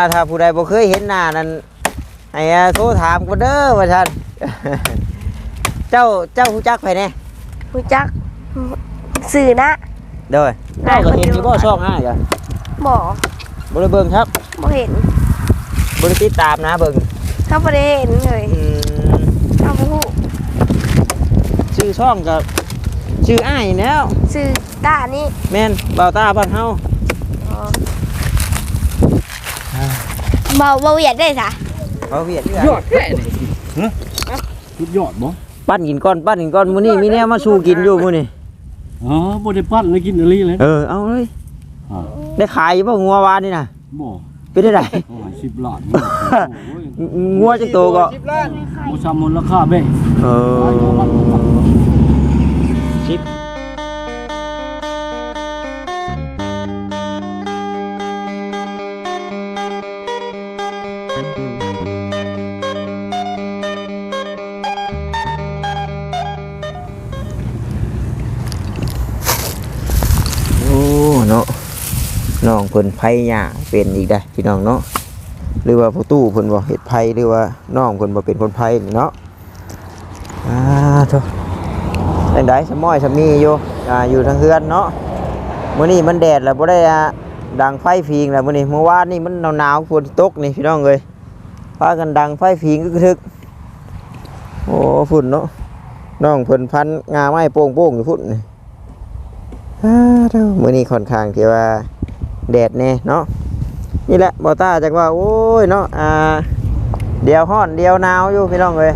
อ่าถ้าผู้ใดบ่เคยเห็นหน้านั้นให้อ่าโทรถามก็เด้อว่าซั่นเจ้าเจ้าฮู้จักไผแน่รู้จักสื่อนะเด้อได้เจ้าก็คนเห็นเดียวอยู่บ่ช่องอ้ายก็บ่บ่ได้เบิ่งครับบ่เห็นบ่ได้ติดตามนะเบิ่งเขาบ่ได้เห็นเลยอืมเขาบ่ฮู้ชื่อช่องก็ชื่ออ้ายนี่แหล้วสื่อตานี่แม่นบ่าวตาบ้านเฮา เบาเบาเหยียดได้ซะเขาเวียดเอื้ยออดแค่นี่ฮะสุดยอดบ่ปั้นกินก้อนปั้นกินก้อนมื้อนี้มีแนวมาสู่กินอยู่มื้อนี้อ๋อบ่ได้ปั้นเลยกินอะไรเลยเออเอาเลยอ่าได้ขายอยู่บ่งัววานนี่น่ะบ่เป็นได้ไดโอ้ยสิบล้านโอ้ยงัวจังโตก็บ่ซ้ำมูลค่าเบ้เออสิบ พิ่นไผ่หญ้าเป็นอีกได้พี่น้องเนาะหรือว่าผู้ตู้เพิ่นบ่เฮ็ดไผ่หรือว่าน้องเพิ่นบ่เป็นคนไผนี่เนาะอ่าโธ่จังไดสมอยสมีอยู่อ่าอยู่ทางเฮือนเนาะมื้อนี้มันแดดแล้วบ่ได้ดังไฟพิงแล้วมื้อนี้เมื่อวานนี่มันหนาวๆฝนตกนี่พี่น้องเอ้ยพากันดังไฟพิงกึกทึกโอ้ฝุ่นเนาะน้องเพิ่นพันงาไม้โป่งๆอยู่ฝุ่นนี่อ่าเท่ามื้อนี้ค่อนข้างที่ว่า แดดแน่เนาะนี่แหละบอต้าจากว่าโอ้ยเนาะอ่าเดียวฮ้อนเดียวหนาวอยู่พี่น้องเลย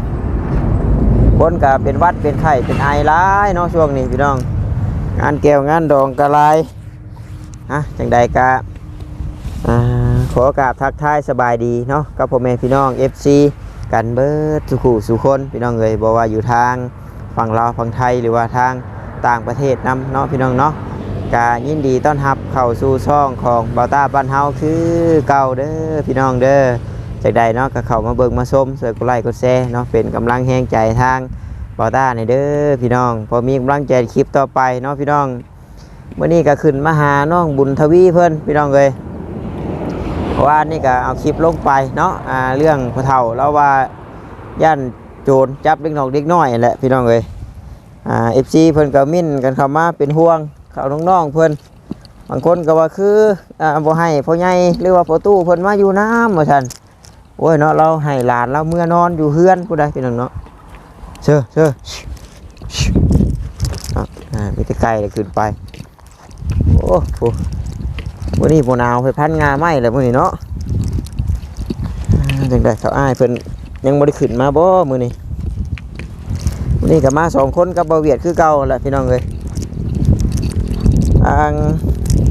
คนก็เป็นวัดเป็นไข้เป็นไอร้ายเนาะช่วงนี้พี่น้องงานแก้วงานดองกระลายฮะจังใดกะอ่าขอกราบทักทายสบายดีเนาะกับพ่อแม่พี่น้อง FC กันเบิดสุขุสุคนพี่น้องเลยบอกว่าอยู่ทางฝั่งลาวฝั่งไทยหรือว่าทางต่างประเทศนำเนาะพี่น้องเนาะ กายินดีต้อนรับเข้าสู่ช่องของบาต้าบ้านเฮาคือเก่าเด้อพี่น้องเด้อจากใดเนาะก็เข้ามาเบิ่งมาชมเสือกดไลค์กดแชร์เนาะเป็นกำลังแห่งใจทางบาต้าในเด้อพี่น้อง พอมีกำลังใจคลิปต่อไปเนาะพี่น้องเมื้อนี้ก็ขึ้นมาหาน้องบุญทวีเพิ่อนพี่น้องเอ้ยเพราะว่านี่ก็เอาคลิปลงไปเนาะอ่าเรื่องพระเฒ่าแล้วว่าย่านโจรจับเด็กน้องเด็กน้อยนั่แหละพี่น้องเอ้ยอ่าเอฟซีเพิ่นก็มิ่นกันเข้ามาเป็นห่วง เขาน้องๆเพิ่นบางคนก็ว่าคืออ่าบ่ให้พ่อใหญ่หรือว่าพ่อตู้เพิ่นมาอยู่น้ำว่าซั่นโอ้ยเนาะเราให้หลานเราเมื่อนอนอยู่เฮือนผู้ใดพี่น้องเนาะเชื่อเชื่อเนาะอ่ามีแต่ไก่เลยขึ้นไปโอ้โหวันนี้บ่หนาวไปพันงาไหมเลยมื้อนี้เนาะอ่าจังไดเขาอ้ายเพิ่นยังบ่ได้ขึ้นมาบ่มื้อนี้วันนี้ก็มาสองคนกับบาเวียดคือเก่าแหละพี่น้องเลย ทาง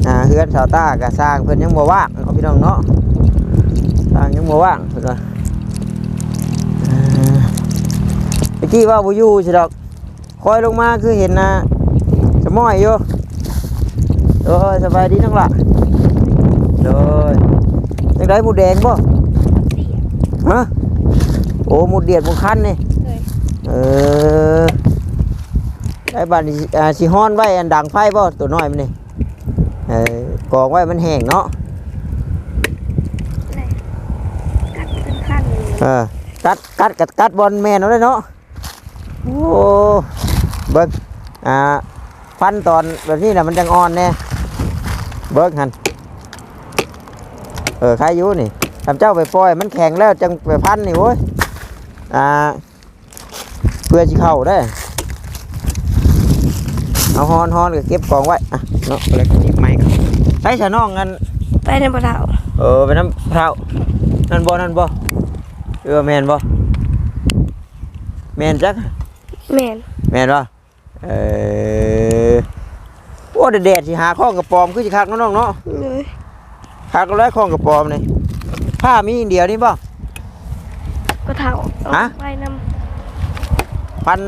อ่าเฮือนชาวต้าก็สร้างเพิ่นยังบ่ว่างเนาะพี่น้องเนาะสร้างยังบ่ว่างเพิ่นว่าอ่าเมื่อกี้ว่าบ่อยู่สิดอกคอยลงมาคือเห็นนะสมอยอยู่โอ้ยสบายดีทั้งละโดยยังได้หมูแดงบ่ฮะโอ้หมูเดียดหมูคันนี่เออ ไอ้บ้านนี่อ่าสิฮ้อนไว้อันดังไฟบ่ตัวน้อยมันนี่เออกองไว้มันแห้งเนาะกัดเป็นขั้นเออกัดกัดกัดกัดบอลแม่นเอาเลยเนาะโอ้เบิ้งอ่าฟันตอนแบบนี้น่ะมันจังอ่อนแน่เบิ้งหันเออใครอยู่นี่ทำเจ้าไปปล่อย มันแข็งแล้วจังไปพันนี่โว้ยอ่าเพื่อสิเข้าได้ เอาฮอนฮอนก็เก็บกองไว้อะเนาะแล้วก็หยิบไม้ครับใช้ชะน้องกันไปในบ่เท่าเออไปน้ำเท้านั่นบ่นั่นบ่เออแมนบ่แมนจักแม่นแมนบ่เออโอ้แดดๆสิหาข้องกระปอมคือสิคักเนาะน้องเนาะเลยคักแล้วข้องกระปอมนี่ผ้ามีอันเดียวนี่บ่ก็เท่าเอาฮะไปนพัน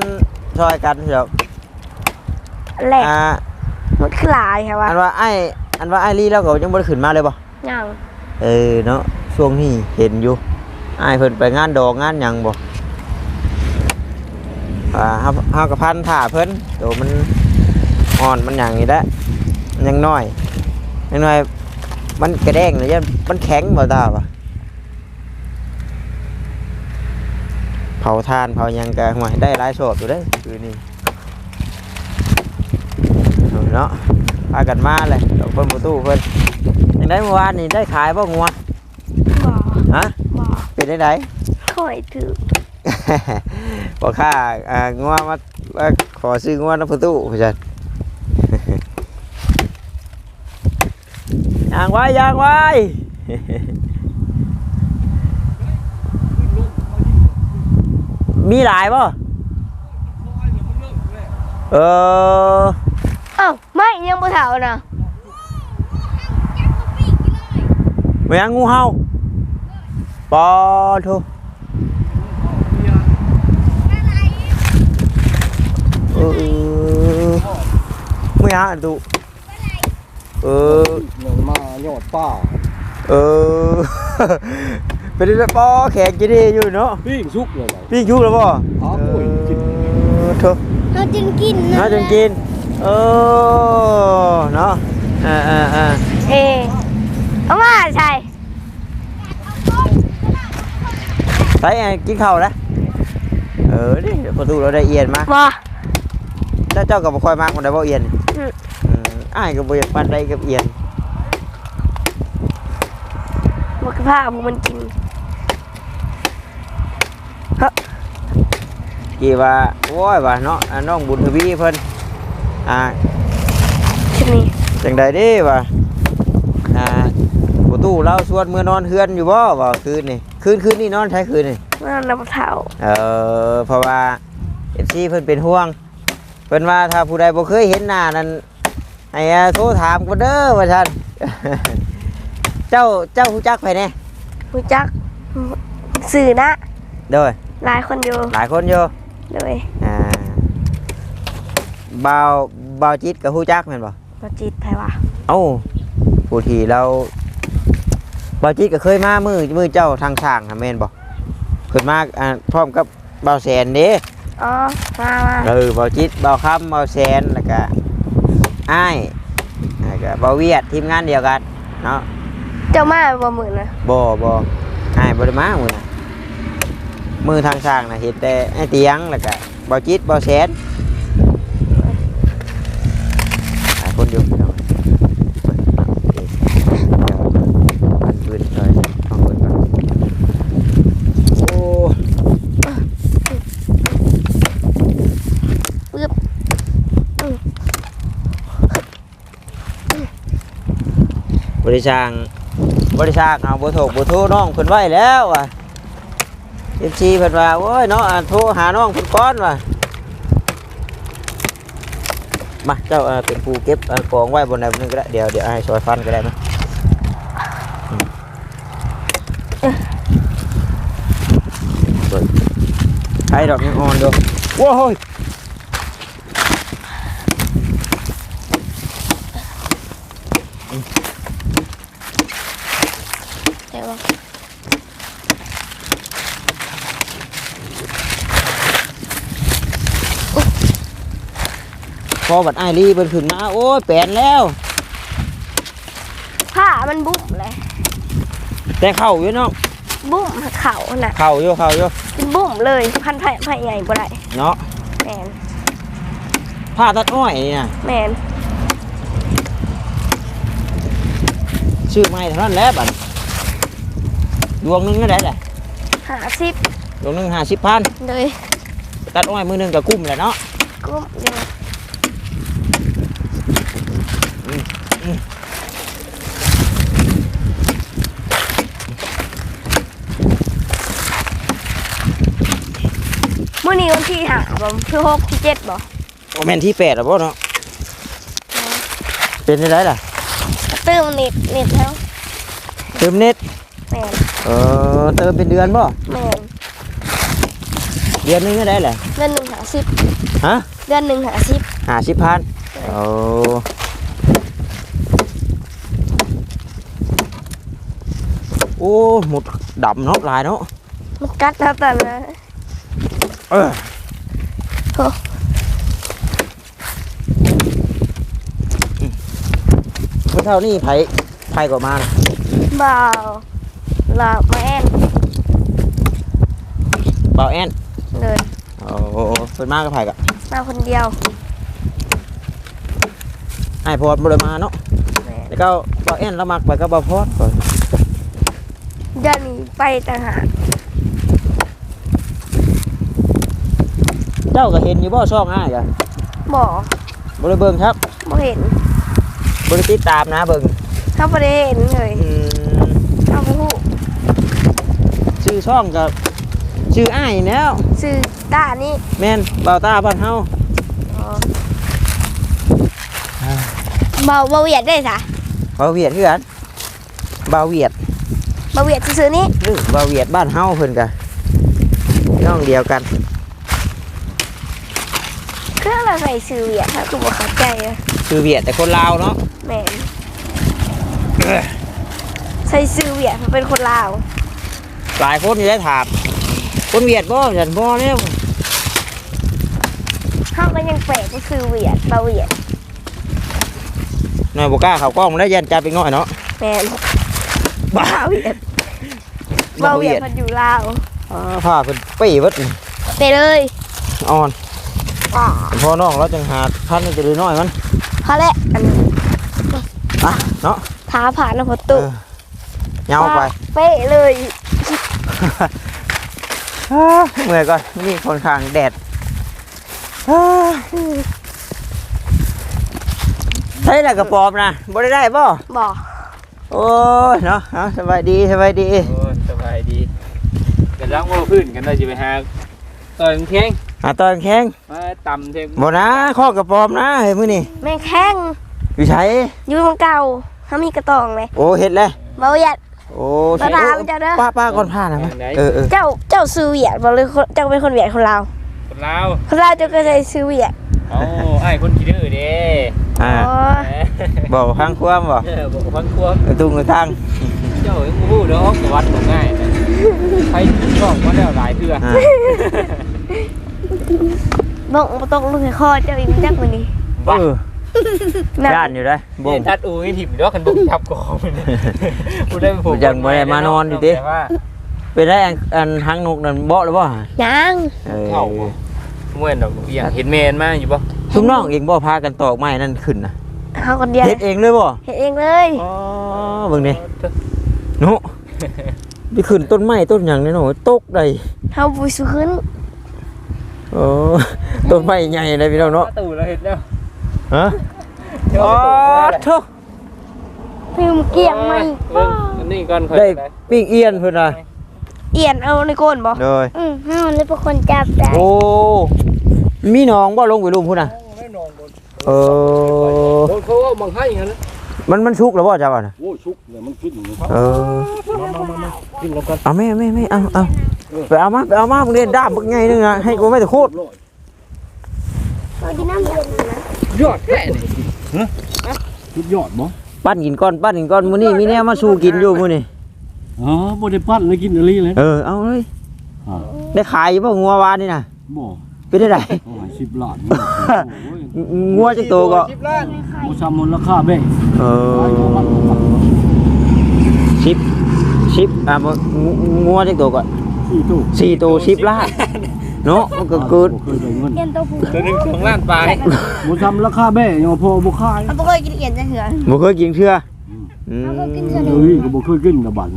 ซอยกันเดี๋ยวำ แหลกอ่ามันคือลายค่ะว่าอันว่าไออันว่าไอ้ลี่เราก็ยังบ่ได้ขึ้นมาเลยปะยังเออเนาะช่วงนี้เห็นอยู่ไอ้เพิ่นไปงานดอกงานยังบ่อ่าห้าเฮากับพันถ่าเพิ่นโตมันอ่อนมันหยังนี้แหละยังน้อยยังน้อยมันกระแดงเลยยันมันแข็งบ่ตาบ่เผาทานเผายังกะห่วยได้หลายโสดอยู่เด้อคือนี่ พากันมาเลยดอกเพิ่นประตูเพิ่นยังได้เมื่อวานนี่ได้ขายบ่งัวบ่ฮะบ่เป็นได้ไดค่อยถือบอกค่าอ่างัวมาว่าขอซื้องัวน้ำประตูพี่จันยางไว้ยางไว้มีหลายป่ะเออเอ้าไม่ยังบ่เฒ่านะแมงงูเห่าปอโทเออไม่ฮะดูเออเรื่องมาโยอดป้าเออเป็นได้ปอแขกจะดีอยู่เนาะปิ้งสุกเลยเหรอพี่ชุกแล้วป่ะอ๋อโอ้ยกินเถอะเฮาจึงกินน่าจะกินเออเนาะอ่าอ่าอ่าเอเอามาใช่ใส่อะกิน ข้าวแล้วเออนี่เดี๋ยวประตูเราได้เอียนมาบ่ถ้าเจ้ากับบ่ค่อยมากมันได้บ่เอียนอืมอืม อ้ายก็บ่อยากปานใดกับเอียนบ่คือพาพวกมันกินกี่ว่าโอ้ยว่าเนาะอ่าน้องบุญทวีเพิ่นอ่าชุดนี้จังใดเด้ว่าอ่าประตูเราชวนมื้อนอนเฮือนอยู่บ่ว่าคืนนี่คืนคืนนี่นอนใช้คืนนี่มันนำเฒ่าเออเพราะว่า FC เพิ่นเป็นห่วงเพิ่นว่าถ้าผู้ใดบ่เคยเห็นหน้านั้นให้อ่าโทรถามก็เด้อว่าซั่นเจ้าเจ้าฮู้จักไผแน่รู้จักสื่อนะโดยหลายคนอยู่หลายคนอยู่เลยอ่า บ่าวบ่าวจิตก็ฮู้จักแม่นบ่บ่จิตไผว่าเอ้าผู้ที่เราบ่าวจิตก็เคยมามือมือเจ้าทางช่างค่ะแม่นบ่ขึ้นมาอ่าพร้อมกับบ่าวแสนเด้อ๋อมามาเออบ่าวจิตบ่าวคำบ่าวแสนแล้วก็อ้ายแล้วก็บ่าวเวียดทีมงานเดียวกันเนาะเจ้ามาบ่มื้อนะบ่บ่อ้ายบ่ได้มามื้อน่ะมือทางช่างน่ะเห็นแต่ไอ้เตียงแล้วก็บ่าวจิตบ่าวแสนหลาย คนอยู่พี่น้องเดี๋ยวอันพื้นซอยเอาพื้นก่อนโอ้ปึ๊บบริษัทบริษัทเอาบ่โทรบ่โทรน้องเพิ่นไว้แล้วว่ะ FC เพิ่นว่าโอ้ยเนาะอ่าโทรหาน้องเพิ่นก่อนว่ะ มาเจ้าเอ่อเป็นผู้เก็บเอ่อกองไว้บนใดบนหนึงก็ได้เดี๋ยวเดี๋ยวให้ซอยฟันก็ได้นะอืมเปิดใช้ดอกยังอ่อนดูโว้ยแต่ว่ อบัดอ้ายลีเพิ่นขึ้นมาโอ้ยแปลนแล้วผ้ามันบุ้มเลย แต่เข้าอยู่เนาะบุ้มเขาน่ะเข้าอยู่เข้าอยู่เป็นบุ้มเลยพันไผ่ไผ่ใหญ่บ่ได้เนาะแมนผ้าตัดอ้อยนี่นะแมนชื่อไม่เท่านั้นแหละบัดดวงหนึงก็ได้แหละหาสิบดวงหนึงห้าสิบพันเลยตัดอ้อยมือหนึงกับกุ้มแหละเนาะ กุ้มเดีย วมื่อนี้วันที่หาบ่คือหกที่เจ็ดบ่โอแมนที่แปดหรอพ่อเนาะเป็นได้ไรล่ะเติมเน็ตเน็ตแล้วเติมเน็ตแมนเออเติมเป็นเดือนบ่แมนเดือนหนึงก็ได้แหละเดือนหนึ่งหาสิบฮะเดือนหนึ่งหาสิบห้าสิบพันโอ้โอ้หมดดำเนาะลายเนาะมันกัดแล้วแต่นะเออ โอ้เมื่อเท่านี้ไผไผก็มานะเบาลาแมนเบาแอนแเลยโอ้เพิ่นมากับไผกะมาคนเดียวไอ้พอดบ่ได้มาเนาะแม่แล้วก็บ่แอนละมักไปก็บ่พอดก่อนเดี๋ยวนี้ไปต่างหาก เจ้าก็เห็นอยู่บ่ช่องอ้ายกะบ่บ่ได้เบิ่งครับบ่เห็นบ่ได้ติดตามนะเบิ่งเขาบ่ได้เห็นเลยอืมเขาบ่ฮู้ชื่อช่องกับชื่ออ้ายแล้วชื่อตานี่แม่นบ่าวตาบ้านเฮาอ๋อเบาเบาเวียดได้ซะบ่าวเวียดคือกันบ่าวเวียดเบาเวียดซื่อๆนี่หรือบ่าวเวียดบ้านเฮาเพิ่นกะน้องเดียวกันคืออะไร ใส่ชื่อเวียดค่ะคือบ่เข้าใจอะชื่อเวียดแต่คนลาวเนาะแม่นใส่ชื่อเวียดมันเป็นคนลาวหลายคนอยู่ได้ถามคนเวียดบ่ฉันบ่แล้วเฮาก็ยังแปลกว่าชื่อเวียดเบาเวียดหน่อยบ่กล้าเข้ากล้องได้ยันจับอีกหน่อยเนาะแม่นบ้าเบาเวียดเบาเวียดมันอยู่ลาว อ่าผ้าเพิ่นปี้เบิดนี่ไปเลยอ่อนอ่า พ่อน้องเราจังหาพันนี่จะดูน้อยมันพอแล้วอันนี้อะเนาะท้าผ่านนะพอตุเออเหยาวไปเป๊ะเลยอ่าเมื่อยก่อนนี่ค่อนข้างแดดอ่าใช่ละกระปอมนะบ่ได้ได้บ่บอกโอ้ยเนาะเอาสบายดีสบายดีโอ้ยสบายดีกันล้างมือพื้นกันได้จะไปหาต่อยมันแข็ง หาตอนแข้งมาต่ำเทมบ่นะข้อกระปอมนะเฮ้ยมื้อนี้แม่งแข้งอยู่ไสอยู่ของเก่าเขามีกระตองเลยโอ้เฮ็ดเลยเบาเวียดโอ้ตาดามเจ้าเด้อ ป้าป้าก่อนผ้านะมั้ยเออเออเจ้าเจ้าซื้อเวียดบอกเลยคนเจ้าเป็นคนเวียดคนลาวคนลาวคนลาวเจ้าก็ใช้ซื้อเวียดโอ้ไอ้คนขี้ดื้อเด้อ่าโอ้ยบอกข้างความบ่เออบอกฟังควมกระตุ้งกระทั่งเจ้าเอ็งพูดเด้อออกสวัสดิ์บอกง่ายนะใครชอบมาแล้วหลายเทื่ออ่า บอกบ่ต้องลูกให้คอเจ้าอีกจักมื้อนี้เออนั่นย่านอยู่ได้บ่เห็นทัดอูนี่ถิ่มเด้อคันบุกจับกองพูดได้ผมยังบ่ได้มานอนอยู่ติ แต่ว่าเป็นได้อันอันทางนกนั่นเบาหรือบ่ยังเออเข้าบ่เมื่อนดอกเบี้ยเห็นเมนมาอยู่ปะทุกน้องเองบ่พากันตอกไม้นั่นขึ้นน่ะเขาคนเดียวเฮ็ดเองเลยบ่เฮ็ดเองเลยอ๋อเบิ่งนี่หนูไปขึ้นต้นไม้ต้นหยังนี่หนูตกได้เฮาบ่สู้ขึ้น โอ้ต้นไม้ใหญ่เลยพี่น้องเนาะตู่เราเห็นแล้วฮะเจ้าอ๋อตู่โธ่ลืมเกี่ยงไหมเบิ่งอันนี้ก่อนค่อยได้ไปปิ้งเอียนเพิ่นน่ะเอียนเอาในก้นบ่เลยอืมเฮาเลยเป็นคนจับได้โอ้มีน้องบ่ลงไปลุมพุ่นน่ะไม่นอนบนเออบนเขาว่าบังให้อย่างนั้นนะมันมันชุกแล้วบ่จ้าว่าน่ะโอ้ชุกเนี่ยมันขึ้นอย่างนี้ครับเออมามามามาขึ้นแล้วกันเอาแม่แม่แม่เอาเอา ไปเอามาไปเอามามึงเรียนด้ามมึงไงนึงนะให้กูไม่แต่โคตรเอากินน้ำเย็นนะยอดแค่นี่ฮะชุดยอดบ่ปั้นกินก้อนปั้นกินก้อนมื้อนี้มีแนวมาสู่กินอยู่มื้อนี้อ๋อบ่ได้ปั้นเลยกินอะไรเลยเออเอาเลยอ่าได้ขายอยู่บ่งัววานนี่น่ะบ่เป็นได้ไดโอ้ยสิบล้านโอ้ยงัวจักตัวก็บ่ซ้ำมูลค่าเบ้เออสิบสิบอะบ่งัวจักตัวก็ สี่ตู้สี่ตัวสิบล้านเนาะมันก็เกิดเคยได้เงินเอียนตัวผู้ตัวนึง2ล้านปลายบ่ซ้ำราคาเบ้ยังพอบ่ขายเขาบ่เคยกินเอียนจังเถื่อบ่เคยกินเชื่ออืมเขาก็กินเถื่อเฮ้ยก็บ่เคยกินกับบัด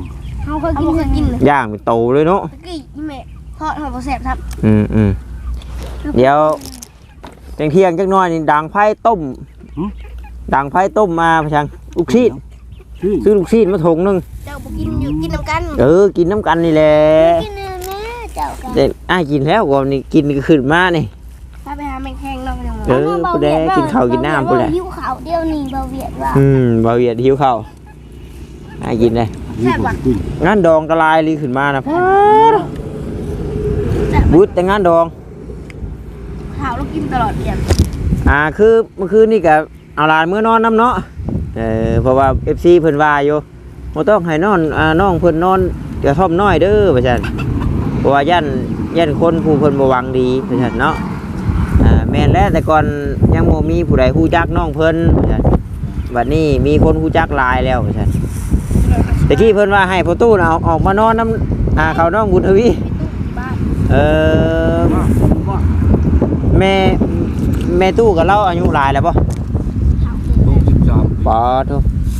เขาเคยกินเคยกินเลยย่างเป็นโตเลยเนาะตะกี้อีแม่ทอดหอมบ่แซ่บครับอืมอืมเดี๋ยวเที่ยงเที่ยงจักหน่อยนี่ดังไผ่ต้มดังไผ่ต้มมาพะชังลูกชีดชื่อซื้อลูกชีดมาถุงหนึงเจ้าบ่กินอยู่กินน้ำกัน เออกินน้ำกันนี่แหละ กิน เนื้อแม่เจ้ากันแต่อ้ายกินแล้วก่อนนี่กินก็ขึ้นมานี่ ถ้าไปหาแมงแคงนอกจังหวัดเออผู้ใดกินข้าวกินน้ำผู้ใดหิวข้าวเดียวนี่เบาเวียดว่าอืมบาเวียดหิวข้าวอ้ายกินเลยแซ่บว่ะงานดองกระลายลีขึ้นมานะบุดแต่งานดองข้าวเรากินตลอดเดือนอ่าคือเมื่อคืนนี่กับเอาหลานมื้อนอนน้ำเนาะเออเพราะว่า FC เพิ่นว่าอยู่บ่ต้องให้นอนอ่าน้องเพิ่นนอนเดี๋ยวท่อมน้อยเด้อว่าซั่นเพ ราะว่ายันยันคนผู้เพิ่นบ่หวังดีว่าซั่นเนาะอ่าแม่นแล้วแต่ก่อนยังบ่มีผู้ใดฮู้จักน้องเพิ่นว่าซั่นบัดนี้มีคนฮู้จักหลายแล้วว่าซั่นแต่กี้เพิ่นว่าให้พ่อตู้น่ะเอาออกมานอนน้ำอ่าเขาน้องบุญทวีบ้านเออมาว่าแม่แม่ตู้กับเราอายุหลายแล้วป่ะลงสิบสามปอโท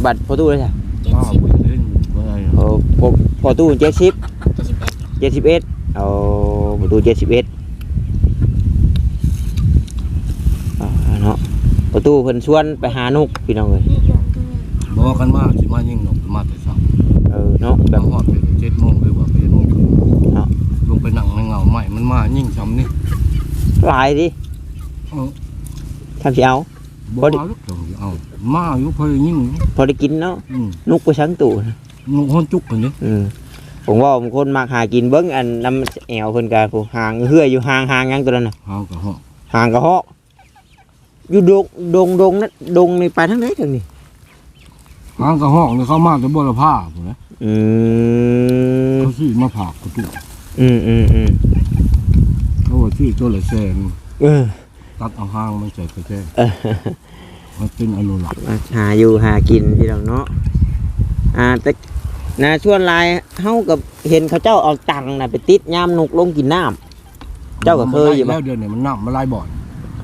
บัตรพอตู้เลยจ้ะป้าไปเล่นอะไรโอ้พอพอตู้เจ็ดสิบเจ็ดสิบเอ็ด เอาพอตู้เจ็ดสิบเอ็ดอ่าเนาะพอตู้เพิ่นชวนไปหานุกพี่น้องเลยบอกกันมาสิมายิ่งหนกมาแต่เช้าเออเนาะแบแบบบฮอดไปเจ็ดโมงหรือว่าไปโมงครึ่งเนาะลงไปนั่งในเงาใหม่มันมายิ่งช้ำนี่หลายดิเออทำสิเอาบอกว่าลูกเดี๋ยวเอามาอยู่เพอยิ่งพอได้กินเนาะอืมนุกไปชั้งตู้นะนกฮ้อนจุกกันนี่อืม ผมว่าผมคนมักหากินเบิ้งอันน้ำแอวเพิ่นกะผู้หางเหืออยู่หางหางหยังตัวนั้นน่ะหางกับห้องหางกระเหาะอยู่ดงดงดงนั่นดงนี่ไปทางไหนทางนี้หางกับห้องนี่เขามาแต่บัวละผ้าผมนะอืมเขาซื้อมาผากประตูอืมอืมอืมเขาว่าชื่อตัวละแสนเออตัดเอาหางมันใส่กระแจเออมันเป็นอนุรักษ์มาหาอยู่หากินพี่น้องเนาะอ่าแต่ นาชวนหลายเฮากับเห็นเขาเจ้าเอาตังค์น่ะไปติดยามนกลงกินน้ำเจ้าก็เคยอยู่ปะแล้วเดือนนี้มันน้ำมาลายบ่อย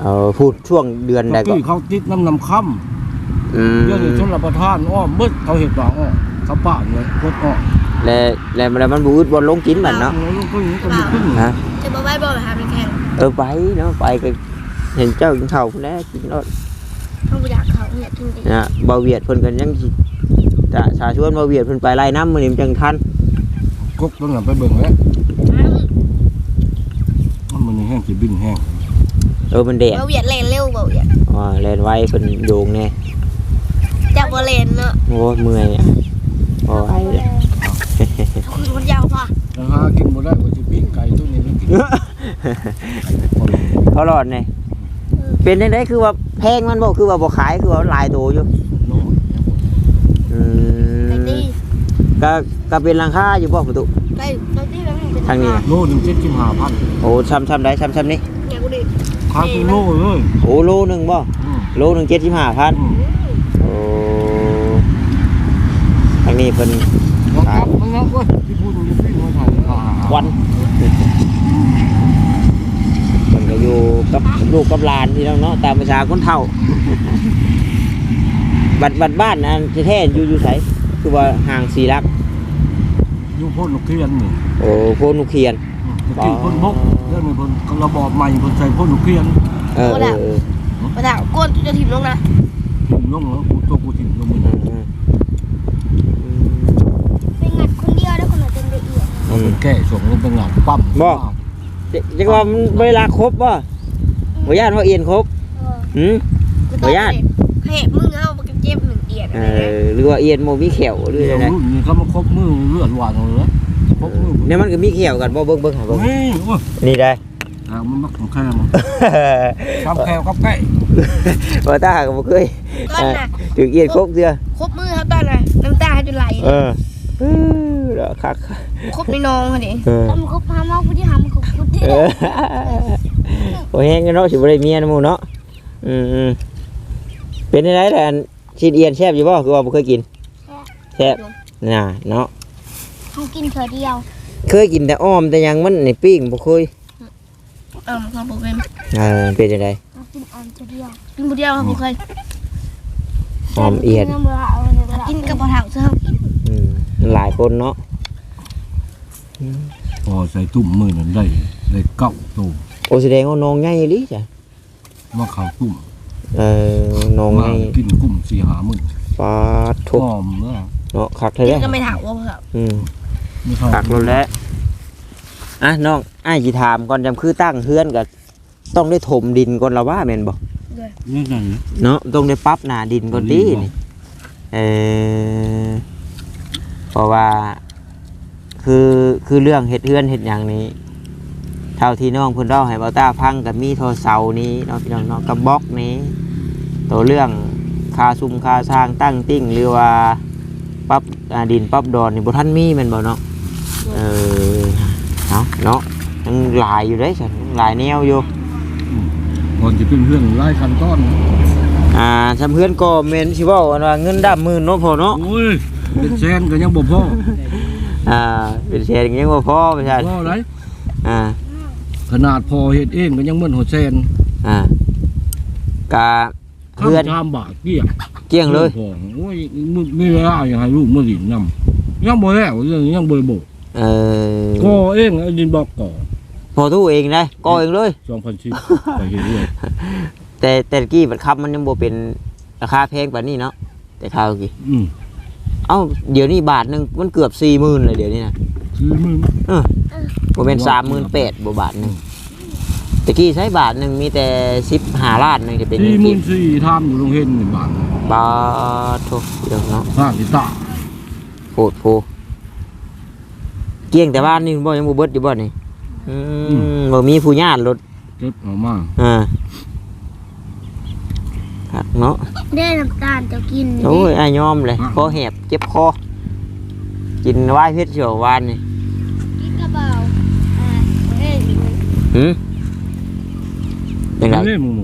เออพูดช่วงเดือนใดตะก็กี้เขาติดน้ำนำค่อืมำเดือนนี้ชนรับประทานอ้อมเบิดเขาเห็ดบางอ้อเขาป่าเลยกดอ้อแล้วแล้วแล้วมันบ่อึดบ่ลงกินบัดเนาะแล้วลูกก็อย่างนี้ก็มีขึ้นฮะจะมาไว้บ่อยหาเป็นแข่งเออไปเนาะไปก็เห็นเจ้ากินข้าวพุ่นแล้วกินรถเขาอยากเขาเนี่ยถึงดีนะเบาเวียดเพิ่นกันยังสิ จะชาชวนเบาเวียดเพิ่นไปไล่น้ำมื้อนี้มันจังทันกกต้องหลับไปเบิ่งแล้วมันนี่แห้งสิบินแห้งเออมันแดดเบาเหยียดเลนเร็วเบาเหยียดอ๋อแล่นไว้เพิ่นโยงแน่จากบ่เลนเนาะโอ้ยเมื่อยอะโอ้ยเขาคือคนยาวพอแล้วหากินบ่ได้ว่าสิปิ้งไก่ตัวนี้แล้วกินไก่เป็นคนเขารอดแน่เป็นจังไดคือว่าแพงมันบ่คือว่าบ่ขายคือว่าหลายโตอยู่ โน้ต อื ไป ม ดี ก็ก็เป็นราคาอยู่บ่ประตูไปไปดีแล้วมันเป็นทางนี้โลหนึ่งเจ็ดสิบห้าพันโอ้ซ้ำๆได้ซ้ำๆนี่เนี่ยกูดิขายเป็นโลเลยโอ้โลหนึงบ่อืมโลหนึง75,000อืมโอ้ทางนี้เพิ่นแล้วครับมันแล้วก็ที่พูดอยู่ที่หัวไทยอ่าวันมันก็อยู่กับลูกกับหลานพี่น้องเนาะตามภาษาคนเฒ่า บัดบัดบ้านอันแท้ๆอยู่อยู่ไส คือว่าห่างสีลักอยู่พ่นนกเทียนนี่โอ้โพนุเคียนตะกี้พ่นบกเรื่องนี้พ่นระบอบใหม่พ่นใส่พ่นนกเทียนเออเออเออมาถามก้นจะถิ่มลงนะถิ่มลงแล้วกูตัวกูถิ่มลงมืออืนะมอืมเป็นงัดคนเดียวได้คนละเต็มละเอียดเอาไปแก้ส่งลงไปหลังปั๊มจะจะว่ามันเวลาครบป่ะบ่ญาติว่าเอียนครบหืมขออนุญาตเห็บมึงเอาไปเจ็บหนึ่งเอียดเออหรือว่าเอียนโมมีเขียวหรือเดี๋อะยวไรนะรุ่นนี้เขามาครบมือเลือดหวานเลยครบมือเนี่ยมันก็มีเขียวกันบ่เบิ่งเบิ่งหาเบิ่งนี่โอ้ยนี่ได้ อ่ามันมักของแค่ทำแค่กับใกล้บ่ตาก็บ่เคยก้อนน่ะถึงเอียนครบเด้อครบมือครับตอนน่ะน้ำตาจะไหลเออเออแล้วคักครบในน้องเขาดิเออทำครบพามาพุทธิหามครบพุทธิเออโอ้แฮงกันเนาะสิบ่ได้เมียนำหมู่เนาะอืมอืมเป็นจังไดล่ะอัน ชิ้นเอียนแซ่บอยู่บ่คือว่าบ่เคยกินแซ่บน่ะเนาะเขากินเธอเดียว เคยกินแต่อ้อมแต่ยังมันนี่ปิ้งบ่เคยเออเขาบอกเป็นเออเป็นจังไดเขากินออมเธอเดียวกินบุเดียวเขาบอกเคยอ้อมเอียนกินกับปลาเถาเสื้ออืมหลายคนเนาะพอใส่ตุ่มมือนั้นได้ได้เก้าตุ่มโอ้แสดงว่าน้องใหญ่อีหลิจ้ะมาข่าวตุ่ม เออน้องใหมาญ่กินกุ้มสี่หามือปลาทุกหอมเนาะเนาะคักเท่ากิเด้นก็ไม่ถามว่าเขาอืมไม่เข้าคักแล้วแหละอะน้องอ้ายสิถามก่อนจำคือตั้งเฮือนก็ต้องได้ถมดินก่อนละว่าแม่นบ่นี่ไงเนาะต้องได้ปรั๊บหน้าดินก่อนติดินบ่นี่เออเพราะว่า คือคือเรื่องเฮ็ดเฮือนเฮ็ดหยังนี้ เท่าที่น้องเพิ่นเล่าให้เบาตาพังกับมีโทรเสานี้เนาะพี่น้องเนาะกับบล็อกนี้ ตัวเรื่องคาซุมคาสร้างตั้งติ้งหรือว่าปรั๊บอ่าดินปรั๊บดอนนี่บ่ทันมีแม่นบ่เนาะเออเอาเนาะยังหลายอยู่เด้ฉันหลายแนวอยู่ก่อนจะเป็นเรื่องไล่คันต้อนอ่าทำเพื่อนก็แม่นสิเว้าอันว่าเงินดำหมื่นเนาะพอเนาะโอ้ยเป็นแซนก็ยังบ่พออ่าเป็นแสนก็ยังบ่พอประชาชนพอไรอ่าขนาดพอเฮ็ดเองก็ยังเหมือนหัวแซนอ่ากะ เพื่อนทำบาทเกลี้ยงเกลี้ยงเลยพอโอ้ยมึงมีเวลาอย่างให้ลูกมาหลินนำยังบ่แล้วเรื่องยังบ่ได้บอกเออก็เองไอ้ดินบอกก่อพอตู้เองได้ก็เองเลย2010ไปเฮ็ดเลยแต่แต่กี้บัดคำมันยังบ่เป็นราคาแพงกว่านี้เนาะแต่คราวกี้อืมเอ้าเดี๋ยวนี้บาทหนึงมันเกือบ40,000เลยเดี๋ยวนี้นะคือมึงบ่แม่น38,000บ่บาทหนึง ตะกี้ใช้บาทหนึงมีแต่15ล้านหนึงจะเป็นเงินกีบ44ทำอยู่โรงเรียนนี่บาทบาทโทเดี๋ยวเนาะห้าสิตาโหดโพเกลี้ยงแต่บ้านนี่บ่ยังบ่เบิดอยู่บ่นี่อืมบ่มีผู้ญาติรถเก็บเอามาอ่าครับเนาะ ได้น้ำตาลจะกินโอ้ยอายยอมเลยคอแหบเจ็บคอ กินวายเพชรเฉียววานนี่กินกระเป๋าอ่าเอ้ยหืมยังไงเล่ นมึง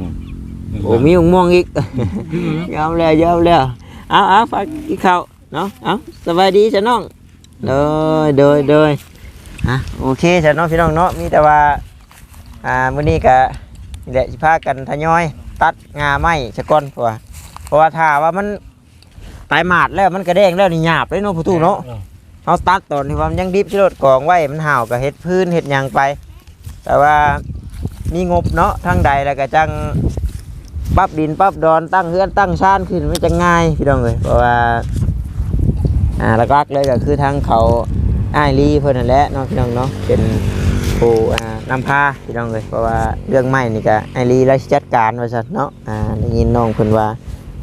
โอ้มีมะม่วงอีกคือแล้วยอมแล้วยอมแล้วเอาเอาฝากกินข้าวเนาะเอาสบายดีจ้ะน้องเดยเดยเดยอะโอเคจ้ะน้องพี่น้องเนาะมีแต่ว่าอ่ามื้อนี้ก็นี่แหละสิพากันทยอย ตัดงาไม้ซะก่อนเพราะว่าเพราะว่าถ้าว่ามันตายหมาดแล้วมันกระแดงแล้วนี่หยาบเลยเนาะผู้ตู้เนาะเอาตัดตอนที่ว่ามันยังดิบชิโรดกองไว้มันห่าวกับเฮ็ดพื้นเฮ็ดหยังไป แต่ว่า มีงบเนาะทางใดแล้วก็จังปรับดินปรับดอนตั้งเฮือนตั้งชานขึ้นไมันจะง่ายพี่น้องเลยเพราะว่าอ่าหลักๆเลยก็คือทางเขาอ้ายลีเพิ่นนั่นแหละเนาะพี่น้องเนาะเป็นผู้อ่านำพาพี่น้องเลยเพราะว่าเรื่องไม้นี่ก็ไอ้ายลีราชจัดการว่าซั่นเนาะอ่าได้ยินน้องเพิ่นว่า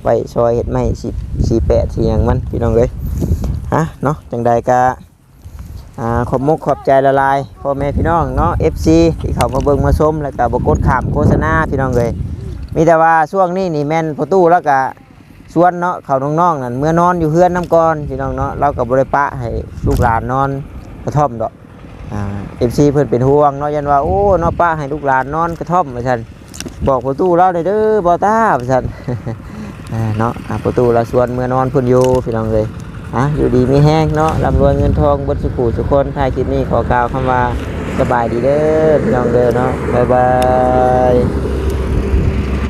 ไว้ซอยเฮ็ดไม้สิสี่แปดสี่ยังมันพี่น้องเลยฮะเนาะจังใดก็ อ่าขอบมุกขอบใจละลายพ่อแม่พี่น้องเนาะ FC ที่เขามาเบิ่งมาชมแล้วก็บ่กดขามโฆษณาพี่น้องเลยมีแต่ว่าช่วงนี้นี่แม่นประตูแล้วก็ชวนเนาะเขาน้องๆนั่นเมื่อนอนอยู่เฮือนน้ำก่อนพี่น้องเนาะเราก็บ่ได้ปะให้ลูกหลานนอนกระท่อมดอกอ่า FC เพิ่นเป็นห่วงเนาะยันว่าโอ้เนาะป้าให้ลูกหลานนอนกระท่อมว่าซั่นบอกประตูเราได้เด้อบ่ตาว่าซั่น อ่าเนาะอ่าประตูเราชวนเมื่อนอนเพิ่นอยู่พี่น้องเลย อะอยู่ดีมีแห้งเนาะร่ำรวยเงินทองบนสุขุสุคนท้ายคลิปนี้ขอกล่าวคำว่าสบายดีเด้อพี่น้องเด้อเนาะบ๊ายบาย